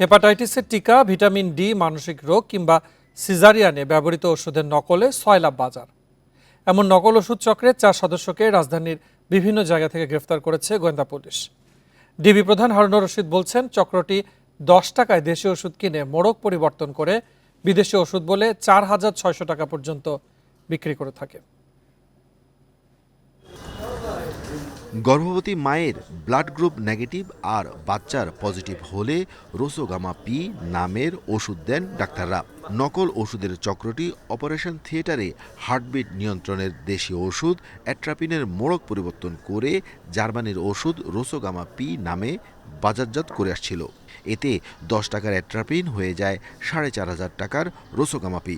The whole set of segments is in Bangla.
হেপাটাইটিসের টিকা, ভিটামিন ডি, মানসিক রোগ কিংবা সিজারিয়ানে ব্যবহৃত ওষুধের নকলে ছয় বাজার। এমন নকল ওষুধ চক্রের চার সদস্যকে রাজধানীর বিভিন্ন জায়গা থেকে গ্রেফতার করেছে গোয়েন্দা পুলিশ। ডিবি প্রধান হারুনুর রশিদ বলছেন, চক্রটি দশ টাকায় দেশীয় ওষুধ কিনে মোড়ক পরিবর্তন করে বিদেশি ওষুধ বলে চার হাজার ছয়শো টাকা পর্যন্ত বিক্রি করে থাকে। গর্ভবতী মায়ের ব্লাড গ্রুপ নেগেটিভ আর বাচ্চার পজিটিভ হলে রোসোগামা পি নামের ওষুধ দেন ডাক্তাররা। নকল ওষুধের চক্রটি অপারেশন থিয়েটারে হার্টবিট নিয়ন্ত্রণের দেশীয় ওষুধ, অ্যাট্রাপিনের মোড়ক পরিবর্তন করে জার্মানির ওষুধ রোসোগামা পি নামে বাজারজাত করে আসছিল। এতে দশ টাকার অ্যাট্রাপিন হয়ে যায় সাড়ে চার হাজার টাকার রোসোগামা পি।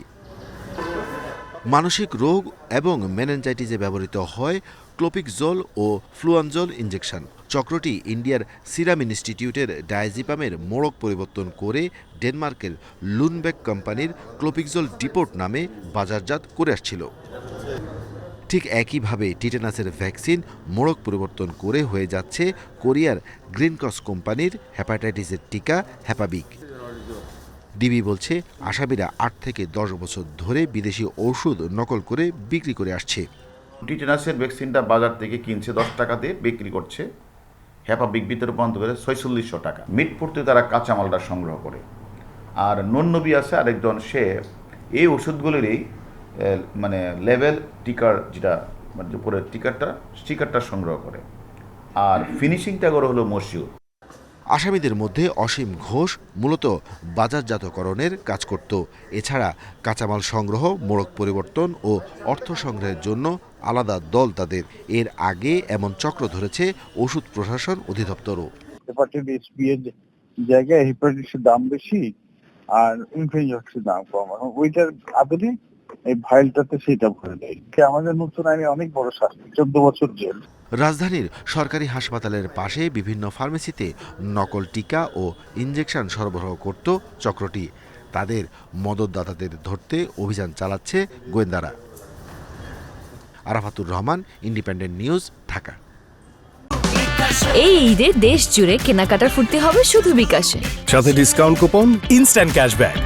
মানসিক রোগ এবং মেনেঞ্জাইটিসে ব্যবহৃত হয় ক্লোপিকজোল ও ফ্লুয়ানজোল ইঞ্জেকশন চক্রটি ইন্ডিয়ার সিরাম ইনস্টিটিউটের ডায়াজিপামের মোড়ক পরিবর্তন করে ডেনমার্কের লুনবেক কোম্পানির ক্লোপিকজোল ডিপোর্ট নামে বাজারজাত করে আসছিল। ঠিক একইভাবে টিটেনাসের ভ্যাকসিন মোড়ক পরিবর্তন করে হয়ে যাচ্ছে কোরিয়ার গ্রিন ক্রস কোম্পানির হ্যাপাটাইটিসের টিকা হ্যাপাবিক ডিবি বলছে, আসামিরা আট থেকে দশ বছর ধরে বিদেশি ওষুধ নকল করে বিক্রি করে আসছে। টিটেনাসের ভ্যাকসিনটা বাজার থেকে কিনছে দশ টাকা দিয়ে বিক্রি করছে। হ্যাপা বিগবিতে রূপান্তর করে ছয়চল্লিশশো টাকা। মিটপুরতে তারা কাঁচামালটা সংগ্রহ করে। আর নন্নবী আছে আরেকজন, সে এই ওষুধগুলিরই মানে লেভেল টিকার যেটা মানে উপরের টিকারটা, স্টিকারটা সংগ্রহ করে। আর ফিনিশিংটা করে হলো মশিউর আসামিদের মধ্যে অসীম ঘোষ মূলত বাজারজাতকরণের কাজ করত। এছাড়া কাঁচামাল সংগ্রহ, মোড়ক পরিবর্তন ও অর্থ সংগ্রহের জন্য আলাদা দল তাদের। এর আগে এমন চক্র ধরেছে ওষুধ প্রশাসন অধিদপ্তরও। জায়গায় হেপাটাইটিসের দাম বেশি আর ইনফ্লুয়েঞ্জার দাম কম। ওইটার আদলে এই ভাইলটাতে সেটা ভরে দেয়। আমাদের নতুন আইনে অনেক বড় শাস্তি। চোদ্দ বছর জেল। রাজধানীর সরকারি হাসপাতালের পাশে বিভিন্ন ফার্মেসিতে নকল টিকা ও ইঞ্জেকশন সরবরাহ করত চক্রটি। তাদের মদতদাতাদের ধরতে অভিযান চালাচ্ছে গোয়েন্দারা। Arafatur Rahman independent news Dhaka. এই ঈদে দেশ জুড়ে কেনাকাটার ফুর্তি হবে শুধু বিকাশে। সাথে ডিসকাউন্ট কুপন ইনস্ট্যান্ট ক্যাশব্যাক